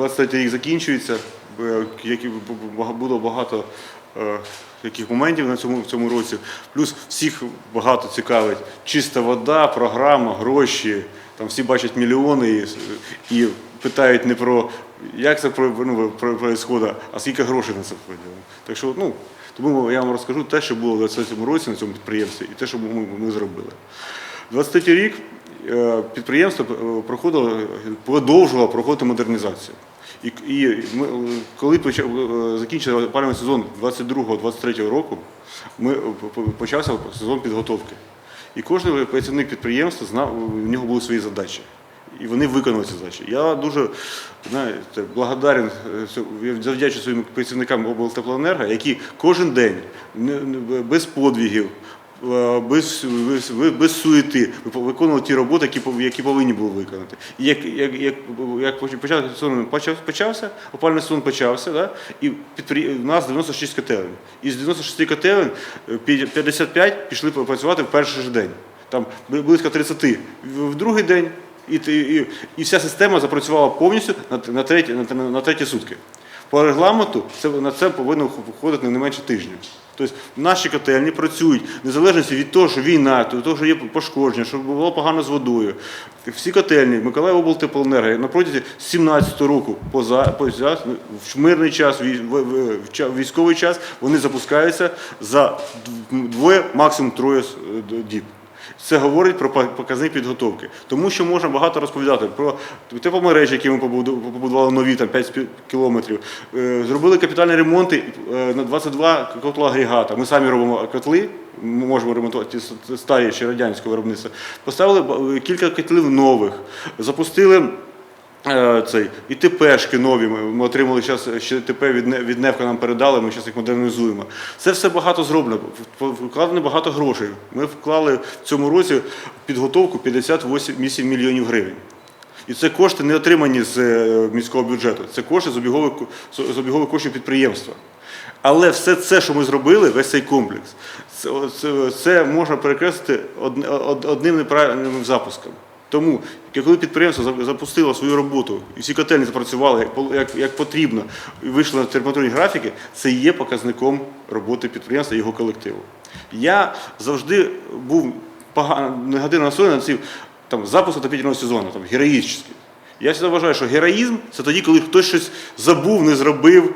23 рік закінчується, які було багато е, яких моментів на цьому в цьому році. Плюс всіх багато цікавить чиста вода, програма, гроші. Там всі бачать мільйони і, і питають не про як це ну, про, происходить, а скільки грошей на це виділено. Так що, ну, тому я вам розкажу те, що було в 2020 році на цьому підприємстві, і те, що ми, ми зробили. 23 рік е, підприємство е, проходило, продовжувало проходити модернізацію. І, і ми, е, коли е, закінчився опалювальний сезон 22-23 року, ми, е, почався сезон підготовки. І кожен працівник підприємства знав, у нього були свої задачі. І вони виконали ці задачі. Я дуже знаєте, благодарен, завдячую своїм працівникам облтеплоенерго, які кожен день без подвігів, без, без, без суєти виконували ті роботи, які, які повинні були виконати. І як, як, як, як почався сезон почав- почався, опальний сезон почався, да? і підпри... у нас 96 котелень. Із 96 котелень е, 55 пішли працювати в перший же день. Там близько 30 в в другий день, і, і, і вся система запрацювала повністю на, на, треті, на, на треті сутки. По регламенту це, на це повинно входити не менше тижня. Тобто наші котельні працюють незалежно від того, що війна, від того, що є пошкодження, що було погано з водою. Всі котельні, Миколаїв облтеплоенерго на протязі 17 року поза, поза, в мирний час, в- в- в військовий час, вони запускаються за двоє, максимум троє е, діб. Це говорить про показник підготовки. Тому що можна багато розповідати про тепломережі, які ми побуду- побудували нові, там 5 кілометрів. Е, Зробили капітальні ремонти е, на 22 котла агрегата. Ми самі робимо котли, ми можемо ремонтувати старі ще радянського виробництва. Поставили кілька котлів нових, запустили. Е, Цей і ТПшки нові. Ми, отримали зараз ще ТП від, від Невка нам передали. Ми зараз їх модернізуємо. Це все багато зроблено. Вкладено багато грошей. Ми вклали в цьому році підготовку 58 мільйонів гривень. І це кошти не отримані з е, міського бюджету. Це кошти з обігових з обігових коштів підприємства. Але все це, що ми зробили, весь цей комплекс, це, це можна перекреслити одним неправильним запуском. Тому, коли підприємство запустило свою роботу, і всі котельні запрацювали як, як, як потрібно, і вийшли на температурні графіки, це є показником роботи підприємства і його колективу. Я завжди був погано, негативно настроєний на ці там, запуск отопительного сезону, там, героїчний. Я завжди вважаю, що героїзм це тоді, коли хтось щось забув, не зробив,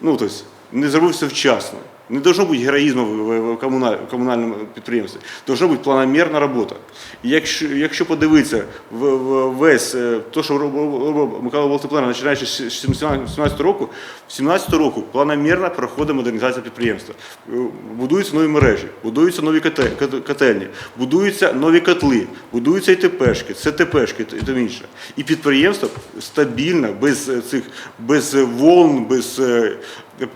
ну, тобто, не зробив все вчасно. Не должно бути героїзму в, в, в комуналь- в комунальному підприємстві. Должна бути планомірна робота. І якщо, якщо подивитися в, в весь те, що робив Микола Волтеплена, починаючи з 17 року, з 17 року планомірно проходить модернізація підприємства. Е, Будуються нові мережі, будуються нові коте- коте- котельні, будуються нові котли, будуються і ТПшки, ЦТПшки і тому інше. І підприємство стабільно, без е, цих без волн, без е,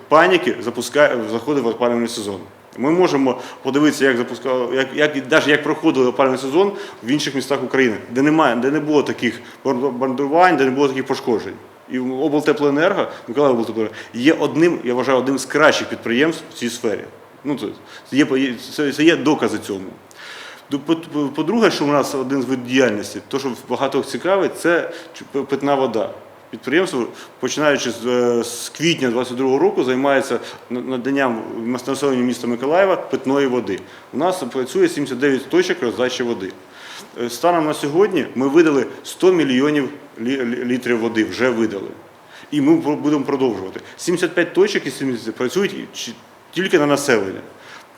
паніки запускає, заходить в опалювальний сезон. Ми можемо подивитися, як запускав, як, як, навіть як проходив опалювальний сезон в інших містах України, де немає, де не було таких бомбардувань, де не було таких пошкоджень. І облтеплоенерго, Миколаїв облтеплоенерго, є одним, я вважаю, одним з кращих підприємств в цій сфері. Ну, це є, це, це є докази цьому. По- По-друге, що у нас один з видів діяльності, то, що багато цікавить, це питна вода. Підприємство, починаючи з, е, з квітня 2022 року, займається на- наданням населенню міста Миколаєва питної води. У нас працює 79 точок роздачі води. Е, Станом на сьогодні ми видали 100 мільйонів лі- лі- літрів води, вже видали. І ми будемо продовжувати. 75 точок 70 працюють тільки на населення.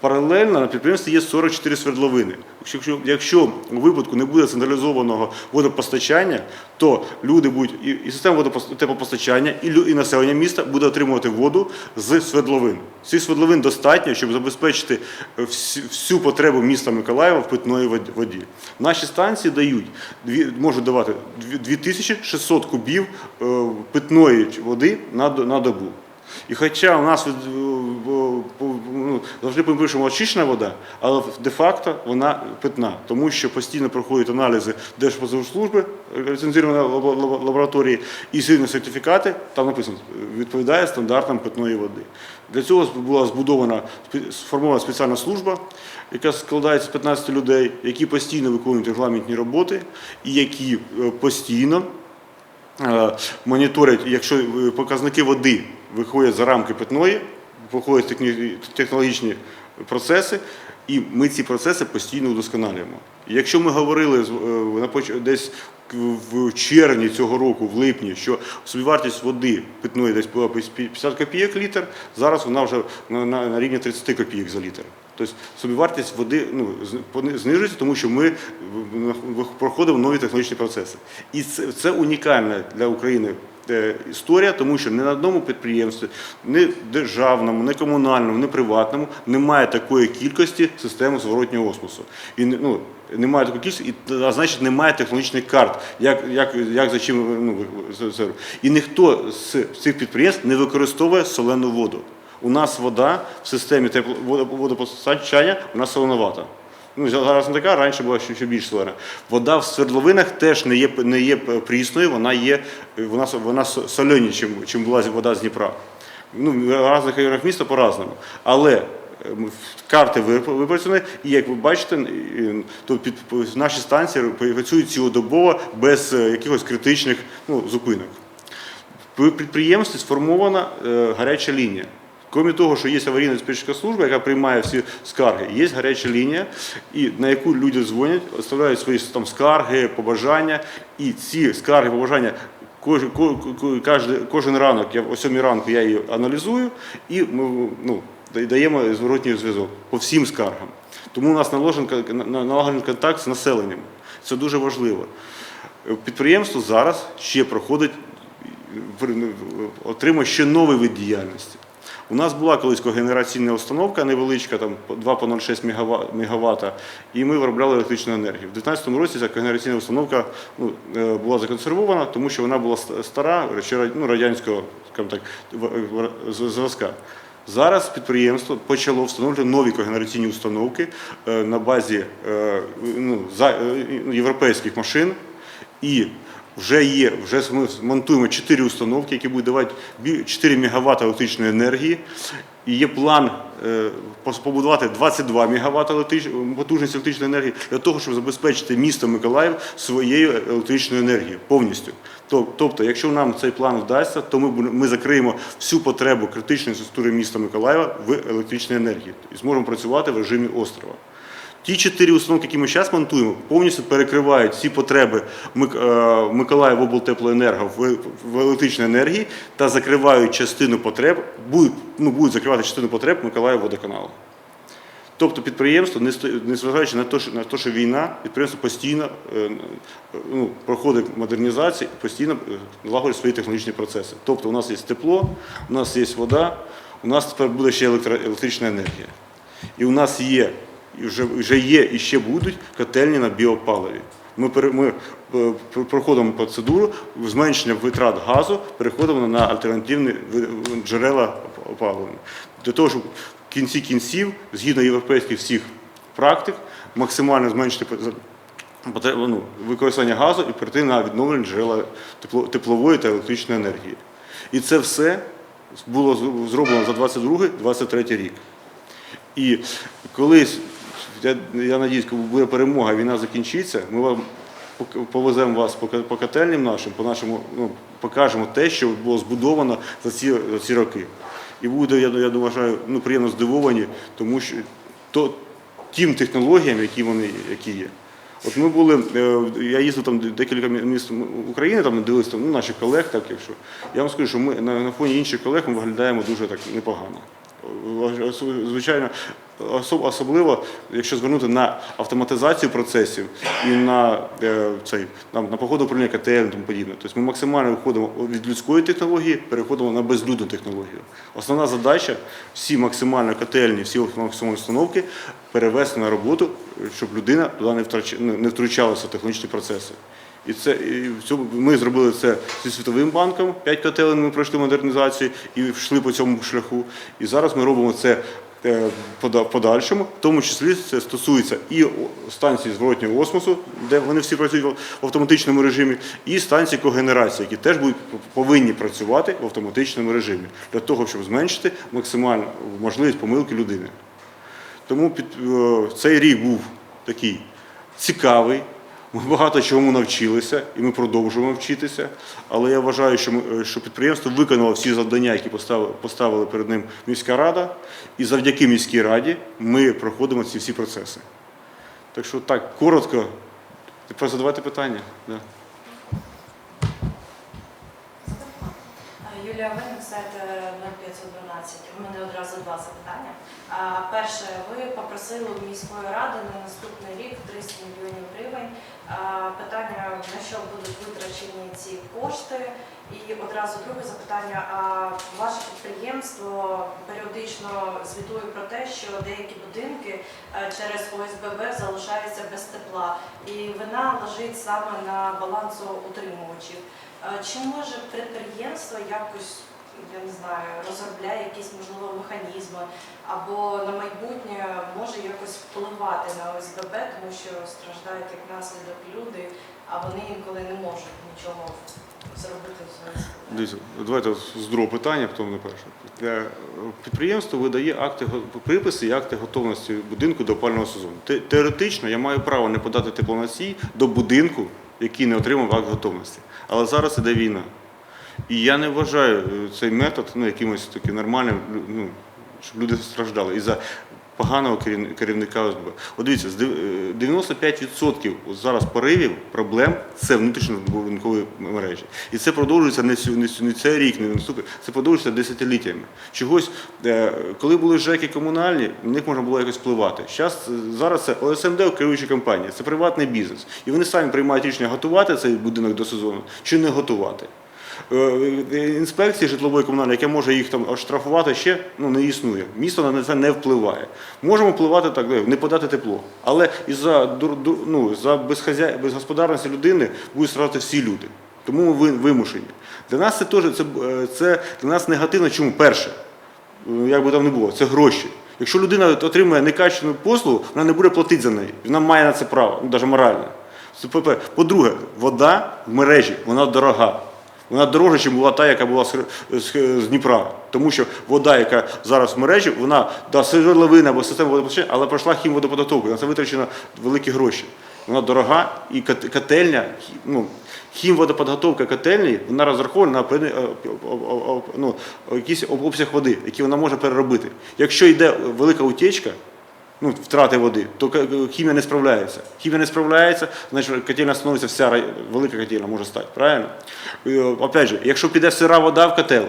Паралельно на підприємстві є 44 свердловини. Якщо, якщо у випадку не буде централізованого водопостачання, то люди будуть і, і система теплопостачання, і, і населення міста буде отримувати воду з свердловин. Цих свердловин достатньо, щоб забезпечити е, всі- всю потребу міста Миколаєва в питної вод- воді. Наші станції дають можуть давати дві- 2600 кубів е, питної води на, на добу. І хоча у нас в- ну, завжди ми пишемо очищена вода, але де-факто вона питна, тому що постійно проходять аналізи лабо- лабо- лабораторії і сильні сертифікати, там написано, відповідає стандартам питної води. Для цього була збудована сформована спеціальна служба, яка складається з 15 людей, які постійно виконують регламентні роботи і які е, постійно е, моніторять, якщо е, показники води виходять за рамки питної, техні- технологічні процеси, і ми ці процеси постійно удосконалюємо. Якщо ми говорили е, десь в червні цього року, в липні, що собівартість води питної десь була 50 копійок літр, зараз вона вже на, рівні 30 копійок за літр. Тобто собівартість води ну, знижується, тому що ми проходимо нові технологічні процеси. І це, це унікальна для України історія, тому що ні на одному підприємстві, ні державному, ні комунальному, ні приватному немає такої кількості системи зворотнього осмосу. І не- ну, немає такої кількості, а значить немає технологічних карт, як, як, як за чим ну, це-. І ніхто з цих підприємств не використовує солену воду. У нас вода в системі тепло- водо- водопостачання у нас соленовата. Ну, зараз не така, раніше була ще, ще більш солена. Вода в свердловинах теж не є, не є прісною, вона є вона, вона соленіша, чим, чим була вода з Дніпра. Ну, в різних районах міста по-разному. Але е, карти випрацьовані, і як ви бачите, то під, наші станції працюють цілодобово без е, якихось критичних ну, зупинок. В підприємстві сформована е, гаряча лінія. Крім того, що є аварійна диспетчерська служба, яка приймає всі скарги, є гаряча лінія, і на яку люди дзвонять, оставляють свої там скарги, побажання, і ці скарги, побажання. Кожен, кожен, ранок, я о 7 ранку я її аналізую і ми ну, даємо зворотній зв'язок по всім скаргам. Тому у нас налагоджений контакт з населенням. Це дуже важливо. Підприємство зараз ще проходить отримує ще новий вид діяльності. У нас була колись когенераційна установка невеличка, там по 2 по 0,6 мегава- мегаватта, і ми виробляли електричну енергію. У 2019 році ця когенераційна установка ну, е, була законсервована, тому що вона була стара, ну, радянського так, в- в- зразка. Зараз підприємство почало встановлювати нові когенераційні установки е, на базі е, ну, європейських машин. І вже є, вже ми монтуємо 4 установки, які будуть давати бі- 4 МВт електричної енергії. І є план е, побудувати 22 МВт потужності електричної енергії для того, щоб забезпечити місто Миколаїв своєю електричною енергією повністю. Тобто, якщо нам цей план вдасться, то ми, ми закриємо всю потребу критичної інфраструктури міста Миколаєва в електричній енергії і зможемо працювати в режимі острова. Ті чотири установки, які ми зараз монтуємо, повністю перекривають всі потреби е, Миколаїв облтеплоенерго в, електричній енергії та закривають частину потреб, будуть, ну, будуть закривати частину потреб Миколаїв водоканалу. Тобто підприємство, незважаючи на те, що, на те, що війна, підприємство постійно е, ну, проходить модернізацію і постійно е, налагоджує свої технологічні процеси. Тобто у нас є тепло, у нас є вода, у нас тепер буде ще електрична енергія. І у нас є, і вже, вже є і ще будуть котельні на біопаливі. Ми, ми е, проходимо процедуру зменшення витрат газу, переходимо на альтернативні джерела опалення. Для того, щоб в кінці кінців, згідно європейських всіх практик, максимально зменшити ну, використання газу і перейти на відновлені джерела теплової та електричної енергії. І це все було зроблено за 22-23 рік. І колись, я, я надіюсь, коли буде перемога, війна закінчиться, ми вам повеземо вас по, по котельням нашим, по нашому, ну, покажемо те, що було збудовано за ці, за ці роки. І буде, я, я вважаю, ну, приємно здивовані, тому що то, тим технологіям, які вони які є. От ми були, е, я їздив там декілька міст України, там дивилися ну, наших колег, так якщо. Я вам скажу, що ми на, на фоні інших колег ми виглядаємо дуже так непогано. Звичайно, особ- особливо, якщо звернути на автоматизацію процесів і на е, цей на, походу управління КТЛ і тому подібне. Тобто ми максимально виходимо від людської технології, переходимо на безлюдну технологію. Основна задача всі максимально котельні, всі максимальні установки перевести на роботу, щоб людина туди не втручалася в технологічні процеси. І це і ми зробили це зі світовим банком. П'ять котелень ми пройшли модернізацію і йшли по цьому шляху. І зараз ми робимо це подальшому, в тому числі це стосується і станції зворотнього осмосу, де вони всі працюють в автоматичному режимі, і станції когенерації, які теж будуть повинні працювати в автоматичному режимі для того, щоб зменшити максимально можливість помилки людини. Тому під, е, цей рік був такий цікавий, Ми багато чому навчилися, і ми продовжуємо вчитися. Але я вважаю, що, ми, е, що підприємство виконало всі завдання, які поставили, поставили перед ним міська рада, і завдяки міській раді ми проходимо ці всі процеси. Так що так, коротко, тепер задавайте питання. Да. Е, Юлія Винник, сайт е, 0512. У мене одразу два запитання. Перше, ви попросили міської ради на наступний рік 300 мільйонів гривень. Питання, на що будуть витрачені ці кошти? І одразу друге запитання. А ваше підприємство періодично звітує про те, що деякі будинки е, через ОСББ залишаються без тепла, і вина лежить саме на балансоутримувачів. Е, Чи може підприємство якось, я не знаю, розробляє якісь можливо механізми або на майбутнє може якось впливати на ОСББ, тому що страждають як наслідок люди, а вони інколи не можуть нічого зробити з ОСББ? Дивіться, давайте з другого питання, потім на перше. Е, Підприємство видає акти го- приписи і акти готовності будинку до опального сезону. Те- Теоретично я маю право не подати теплоносій до будинку, який не отримав акт готовності. Але зараз іде війна. І я не вважаю е, цей метод ну, якимось таким нормальним, ну, щоб люди страждали із-за поганого керівника ОСБ. От дивіться, з дев- е, 95% зараз поривів проблем це внутрішньобудинкові мережі. І це продовжується не, не, цей рік, не наступний, це продовжується десятиліттями. Чогось, е, коли були ЖЕКи комунальні, на них можна було якось впливати. Е, зараз це ОСМД, керуюча компанія, це приватний бізнес. І вони самі приймають рішення готувати цей будинок до сезону чи не готувати. Е, е, Інспекції житлової комунальної, яке може їх там оштрафувати, ще ну, не існує. Місто на це не впливає. Можемо впливати так, не подати тепло. Але дур- дур- ну, за безхазя... безгосподарності людини будуть страждати всі люди. Тому ми ви- вимушені. Для нас це теж це, е, це для нас негативно. Чому? Перше, як би там не було, це гроші. Якщо людина отримує некачественну послугу, вона не буде платити за неї. Вона має на це право, ну, навіть морально. По-друге, вода в мережі, вона дорога. Вона дорожча, ніж була та, яка була з, Дніпра. Тому що вода, яка зараз в мережі, вона да, свердловина або система водопостачання, але пройшла хімводоподготовку. На це витрачено великі гроші. Вона дорога і кот- котельня, ну, хімводоподготовка котельні, вона розрахована на певний, е, ну, якийсь обсяг води, який вона може переробити. Якщо йде велика утечка, ну, втрати води, то хімія не справляється. Хімія не справляється, значить котельня становиться вся велика котельня може стати. Правильно? Опять же, якщо піде сира вода в котел,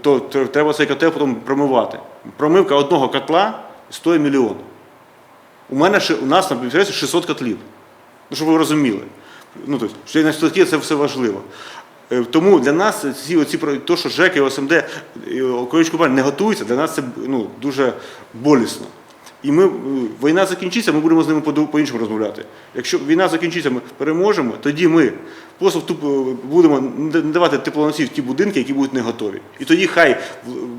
то треба цей котел потім промивати. Промивка одного котла стоїть мільйон. У мене у нас на підприємстві 600 котлів. Ну, щоб ви розуміли. Ну, тобто, на статті це все важливо. Е, Тому для нас ці оці те, що ЖЕК і ОСМД і не готуються, для нас це ну, дуже болісно. І ми, е, війна закінчиться, ми будемо з ними по-іншому розмовляти. Якщо війна закінчиться, ми переможемо, тоді ми просто е, будемо не давати теплоносії в ті будинки, які будуть не готові. І тоді хай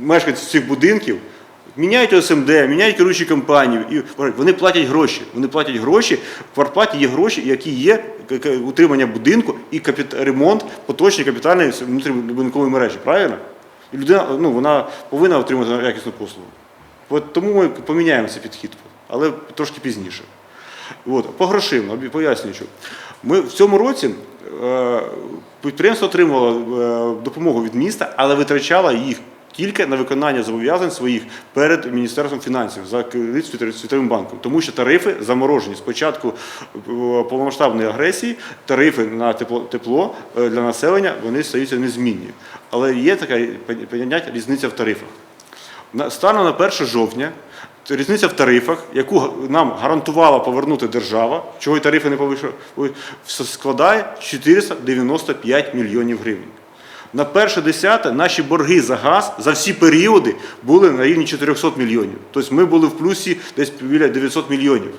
мешканці цих будинків Міняють ОСМД, міняють керуючі компанії, і вони платять гроші. Вони платять гроші, в квартплаті є гроші, які є утримання будинку і ремонт поточної капітальної внутрібудинкової мережі. Правильно? І людина ну, вона повинна отримати якісну послугу. От тому ми поміняємо цей підхід, але трошки пізніше. От, по грошим, пояснюючи. Ми в цьому році е, підприємство отримало е, допомогу від міста, але витрачало їх тільки на виконання зобов'язань своїх перед Міністерством фінансів за Світовим банком, тому що тарифи заморожені. З початку е, повномасштабної агресії тарифи на тепло, тепло е, для населення вони стаються незмінні. Але є така поняття різниця в тарифах. Станом на 1 жовтня різниця в тарифах, яку нам гарантувала повернути держава, чого й тарифи не повищили, складає 495 мільйонів гривень. На перше десяте наші борги за газ за всі періоди були на рівні 400 мільйонів. Тобто ми були в плюсі десь біля 900 мільйонів.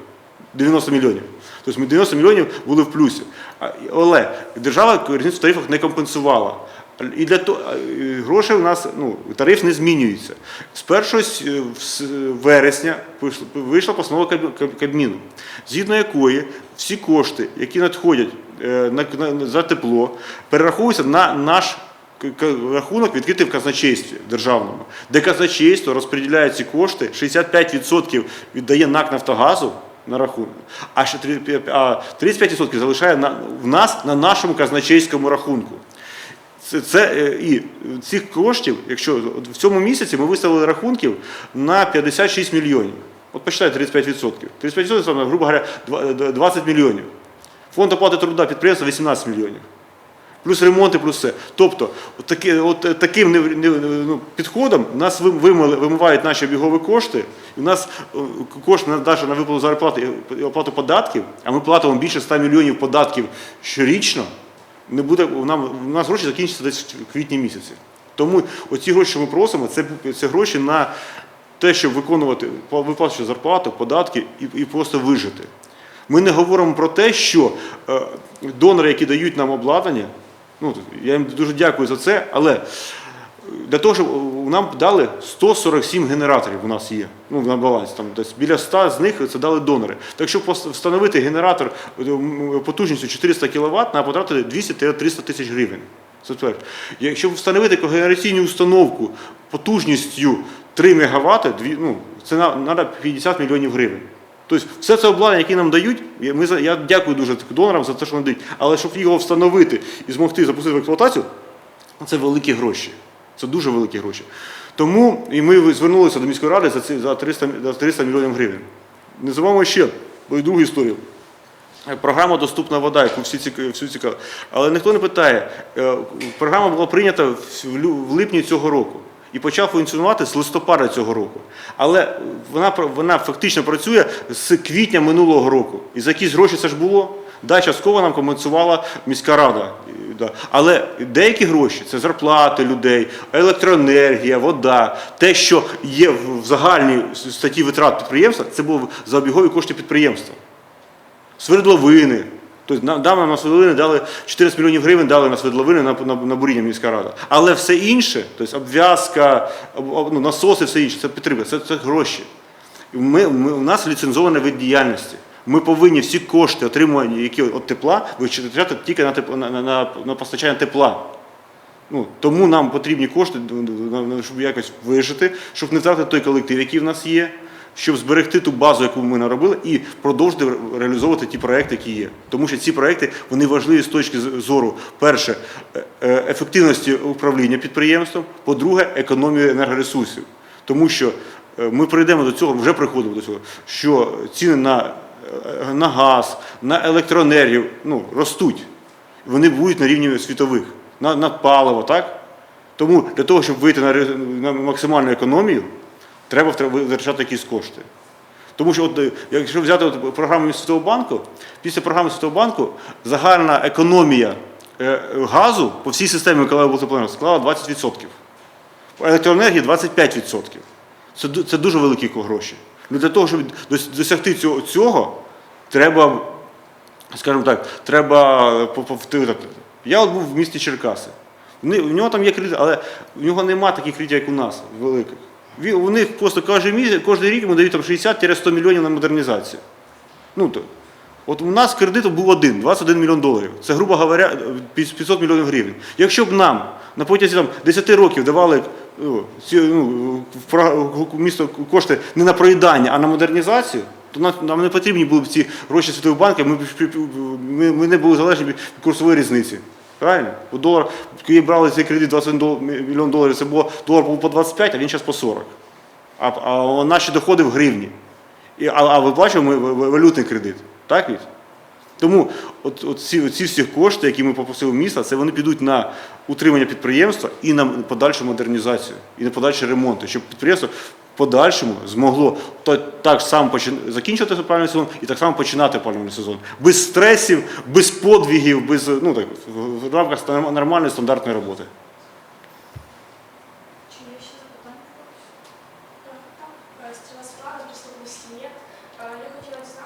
90 мільйонів. Тобто ми 90 мільйонів були в плюсі. Але держава різницю в тарифах не компенсувала. І для того гроші у нас ну, тариф не змінюється. З 1 с- в с- вересня вийшла- постанова Каб- Каб- Кабміну, згідно якої всі кошти, які надходять е, за тепло, перераховуються на наш рахунок відкритий в казначействі державному, де казначейство розподіляє ці кошти, 65% віддає НАК Нафтогазу, на рахунок. А 35% залишає на, в нас на нашому казначейському рахунку. Це, це е, і цих коштів, якщо в цьому місяці ми виставили рахунків на 56 мільйонів. От почитайте 35%. 35% це, грубо говоря, е, 20 мільйонів. Фонд оплати труда підприємства 18 мільйонів. Плюс ремонти, плюс все. Тобто, от таки, от е, таким не, не, ну, підходом нас вимили- вимивають наші обігові кошти, і у нас е, кошти на, навіть на виплату зарплати і оплату податків, а ми платимо більше 100 мільйонів податків щорічно, не буде, нам, у нас гроші закінчаться десь в квітні місяці. Тому оці гроші, що ми просимо, це, це гроші на те, щоб виконувати, виплачувати зарплату, податки і, і просто вижити. Ми не говоримо про те, що е, донори, які дають нам обладнання, ну, я їм дуже дякую за це, але для того, щоб е, нам дали 147 генераторів у нас є ну, на балансі. Там, десь біля 100 з них це дали донори. Так щоб встановити генератор е, потужністю 400 кВт, нам потратити 200-300 тисяч гривень. Якщо встановити когенераційну установку потужністю 3 МВт, ну, це треба 50 мільйонів гривень. Тобто все це обладнання, яке нам дають, ми, я дякую дуже донорам за те, що вони дають. Але щоб його встановити і змогти запустити в експлуатацію, це великі гроші. Це дуже великі гроші. Тому і ми звернулися до міської ради за, ці, за, 300, за 300 мільйонів гривень. Не забуваємо ще другу історію. Програма Доступна вода, яку всі цікаві, всі цікаві. Але ніхто не питає. е, Програма була прийнята в липні цього року і почав функціонувати з листопада цього року. Але вона, вона фактично працює з квітня минулого року. І за якісь гроші це ж було. Да, частково нам компенсувала міська рада. Да. Але деякі гроші це зарплати людей, електроенергія, вода, те, що є в загальній статті витрат підприємства, це було за обігові кошти підприємства свердловини. Тобто нам, нам на свердловини дали 14 мільйонів гривень дали на свердловини на, на, на буріння міська рада. Але все інше, тобто обв'язка, об- об- ну, насоси, все інше, це підтримка, це, це гроші. Ми, ми, у нас ліцензований вид діяльності. Ми повинні всі кошти, отримувані які від тепла, витрачати тільки на, на, на, на, постачання тепла. Ну, тому нам потрібні кошти, на- на- щоб якось вижити, щоб не втратити той колектив, який в нас є, щоб зберегти ту базу, яку ми наробили, і продовжити реалізовувати ті проекти, які є. Тому що ці проекти вони важливі з точки зору, перше, е- е, ефективності управління підприємством, по-друге, економії енергоресурсів. Тому що е, ми прийдемо до цього, вже приходимо до цього, що ціни на, на газ, на електроенергію ну, ростуть вони будуть на рівні світових, на, на паливо, так? Тому для того, щоб вийти на, на максимальну економію, треба витрачати якісь кошти. Тому що, от, е, якщо взяти от програму Світового банку, після програми Світового банку загальна економія е, газу по всій системі теплоенерго склала 20%. Електроенергії 25%. Це, це дуже великі гроші. Ну, для того, щоб досягти цього треба скажімо так, треба повторити. Я от був в місті Черкаси. У нього там є кредит, але у нього немає таких кредитів, як у нас, великих. У них просто кожен рік йому дають там 60-100 мільйонів на модернізацію. Ну, то, от у нас кредит був один, 21 мільйон доларів. Це, грубо говоря, 500 мільйонів гривень. Якщо б нам на протязі там, 10 років давали ну, ну, в в місто кошти не на проїдання, а на модернізацію, то нам, нам не потрібні були б ці гроші світових банків, ми, ми, ми не були залежні від курсової різниці. Правильно? Бо долар, коли брали цей кредит 21 дол- мільйон доларів, це було долар був по 25, а він зараз по 40. А, а наші доходи в гривні. І, а, а виплачуємо валютний кредит. Так від? Тому от, от ці, ці всі кошти, які ми попросили в міста, це вони підуть на утримання підприємства і на подальшу модернізацію, і на подальші ремонти, щоб підприємство в подальшому змогло то, так само почин... закінчити опалювальний сезон і так само починати опалювальний сезон. Без стресів, без подвігів, без, ну, так, в- рамках нормальної стандартної роботи. Чи є ще запитання? Так, стріла справа, приступності є. Е, Я хотіла дізнатися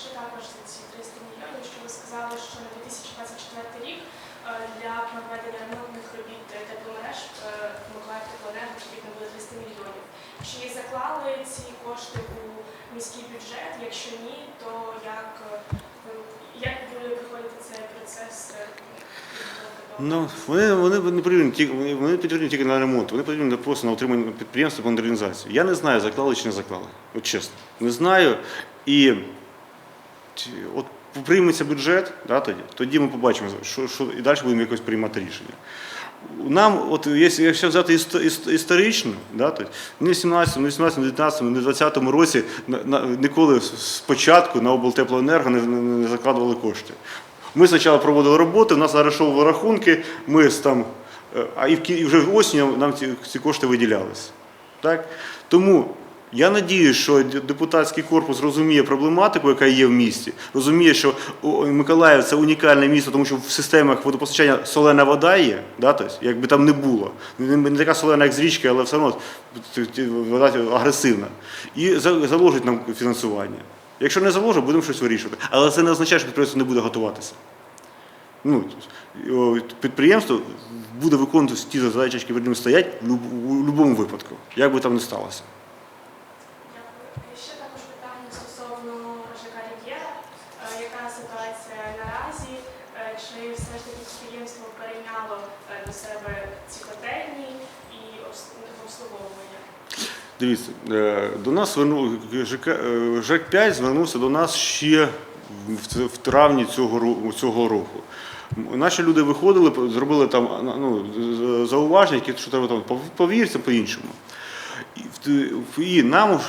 ще також за ці 300 мільйонів, що ви сказали, що на 2024 рік е, для проведення ремонтних робіт тепломереж е, Миколаїв теплоенерго потрібно буде 300 мільйонів. Чи заклали ці кошти у міський бюджет? Якщо ні, то як, ви- як буде проходити цей процес? е, Ну, вони, вони не потрібні вони, потрібні тільки на ремонт, вони потрібні просто на утримання підприємства по модернізації. Я не знаю, заклали чи не заклали. От чесно. Не знаю. І от прийметься бюджет, да, тоді, тоді ми побачимо, що, що і далі будемо якось приймати рішення. Нам, от якщо, взяти історично, да, то ні в 17, ні в 18, ні в 19, ні в 20 році на, на, ніколи спочатку на облтеплоенерго не, не, не закладували кошти. Ми спочатку проводили роботи, у нас нараховували рахунки, ми там, е, а і, в, і вже осінню нам ці, ці кошти виділялися. Так? Тому я надію, що депутатський корпус розуміє проблематику, яка є в місті, розуміє, що Миколаїв це унікальне місто, тому що в системах водопостачання солена вода є, да, тобто, якби там не було. Не, така солена, як з річки, але все одно вода агресивна. І заложить нам фінансування. Якщо не заложить, будемо щось вирішувати. Але це не означає, що підприємство не буде готуватися. Ну, підприємство буде виконувати ті задачі, які перед ним стоять в будь-якому випадку, як би там не сталося. Дякую. І Ще також питання стосовно ЖК Рів'єра. Е, Яка ситуація наразі? Е, Чи все ж таки підприємство перейняло себе ці котельні і обслуговування? Дивіться, е, до нас звернув е, ЖЕК-5 звернувся до нас ще в травні цього, цього року. Наші люди виходили, зробили там ну, зауваження, які що треба там повірся по-іншому. І, нам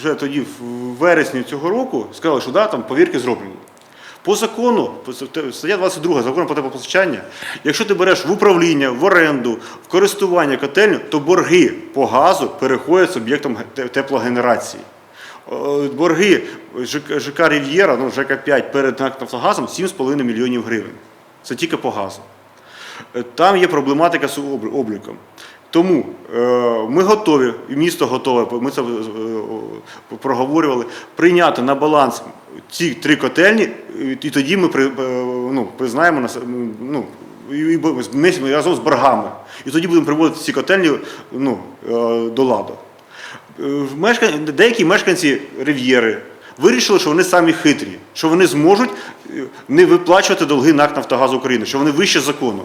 вже тоді, в вересні цього року, сказали, що да, там повірки зроблені. По закону, стаття 22 закону про теплопостачання, якщо ти береш в управління, в оренду, в користування котельню, то борги по газу переходять суб'єктом те- теплогенерації. Борги ЖК, Рів'єра, ну ЖК 5 перед Нафтогазом 7,5 мільйонів гривень. Це тільки по газу. Е, Там є проблематика з обліком. Тому е, ми готові, і місто готове, ми це е, е, проговорювали, прийняти на баланс ці три котельні, і тоді ми ну, признаємо ну, і, разом з боргами. І тоді будемо приводити ці котельні ну, до ладу. Деякі мешканці Рив'єри вирішили, що вони самі хитрі, що вони зможуть не виплачувати долги НАК «Нафтогаз України, що вони вище закону.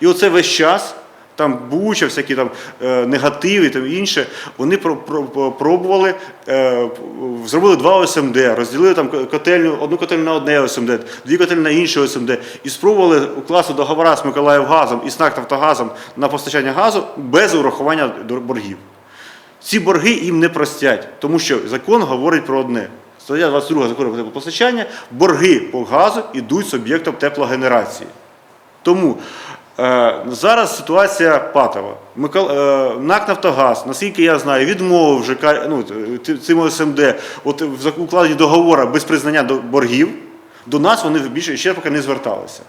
І оце весь час. Там буча, всякі там е, негативи, там інше. Вони про, про, про- пробували, е, зробили два ОСМД, розділили там котельню, одну котельню на одне ОСМД, дві котельні на інше ОСМД, і спробували укласти договори з Миколаївгазом і з НАК «Нафтогазом» на постачання газу без урахування боргів. Ці борги їм не простять, тому що закон говорить про одне. Стаття 22 закону про теплопостачання, борги по газу йдуть суб'єктом теплогенерації. Тому зараз ситуація патова. Е, НАК Нафтогаз, наскільки я знаю, відмовив ЖК, ну, цим ОСМД от в укладенні договору без признання боргів, до нас вони більше ще поки не зверталися.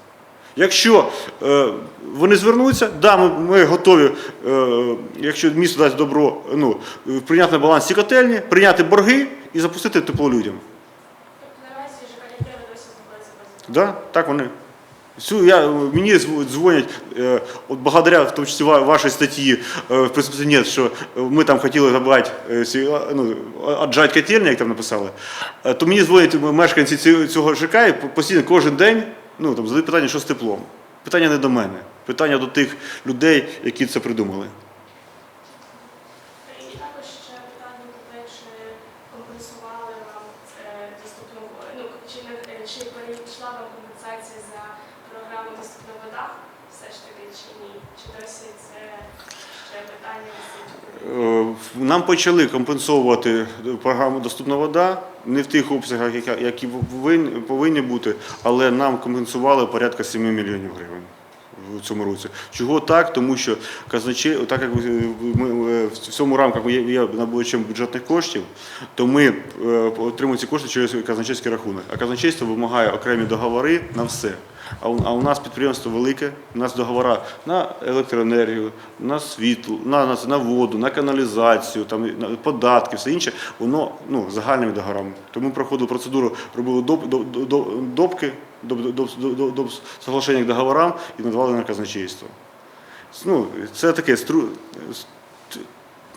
Якщо е, вони звернуться, да, ми, ми готові, е, якщо місто дасть добро, ну, е, прийняти на баланс ці котельні, прийняти борги і запустити тепло людям. Тобто наразі ЖК Рів'єра досі знаходиться без Да, так вони. Всю, я, мені зв- дзвонять, е, от благодаря в тому числі ва- вашій статті е, в принципі, нет, що е, ми там хотіли забрати, е, ну, отжать котельню, як там написали, е, то мені дзвонять мешканці цього ЖК і постійно кожен день ну, там, задають питання, що з теплом. Питання не до мене, питання до тих людей, які це придумали. І також ще питання про те, чи компенсували вам е, доступну ну чи не е, чи перейшла вам компенсація за програму доступна вода, все ж таки чи ні? Чи досі це ще питання висить? Е, Нам почали компенсовувати програму Доступна вода не в тих обсягах, які повинні, бути, але нам компенсували порядка 7 мільйонів гривень в цьому році. Чого так? Тому що казначей, так як е, ми е, в цьому рамках є, є набувачем бюджетних коштів, то ми е, отримуємо ці кошти через казначейський рахунок. А казначейство вимагає окремі договори на все. А у, а у нас підприємство велике, у нас договори на електроенергію, на світло, на, на, на воду, на каналізацію, там, на податки, все інше, воно ну, загальними договорами. Тому проходили процедуру, робили доп, доп, доп, доп, допки, доп, доп, доп, доп, доп, соглашення к договорам і надавали на казначейство. Ну, це таке стру.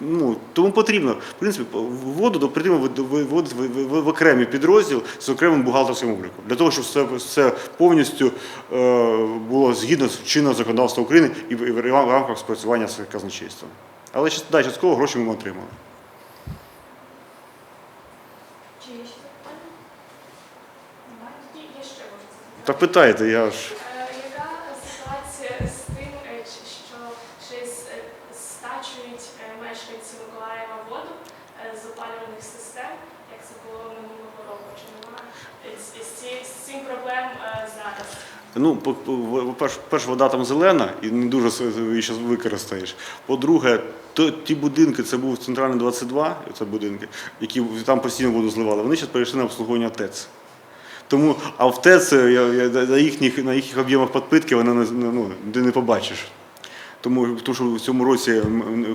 Ну, тому потрібно, в принципі, воду потрібно виводити в, окремий підрозділ з окремим бухгалтерським обліком. Для того, щоб все, все повністю е, було згідно з чинного законодавства України і в, рамках спрацювання з казначейством. Але да, частково гроші ми отримали. Чи є ще питання? Та питайте, я ж. Стачують е, мешканці Миколаєва воду е, з опалювальних систем, як це було минулого року? Чи немає з- цим проблем е, зараз? Ну, по-перше, перш, вода там зелена і не дуже її зараз використаєш. По-друге, то, ті будинки, це був центральний 22, це будинки, які там постійно воду зливали, вони зараз перейшли на обслуговування ТЕЦ. Тому, а в ТЕЦ я, я, на їхніх, на їхніх об'ємах підпитки вона ну, ти не побачиш. Тому, тому що в цьому році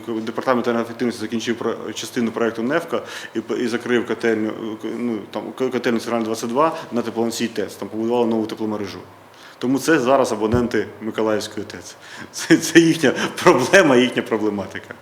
департамент енергоефективності закінчив частину проекту НЕФКА і, і закрив котельню, ну, там, котельню Центральна 22 на теплоносій ТЕЦ. Там побудували нову тепломережу. Тому це зараз абоненти Миколаївської ТЕЦ. Це, це їхня проблема, їхня проблематика.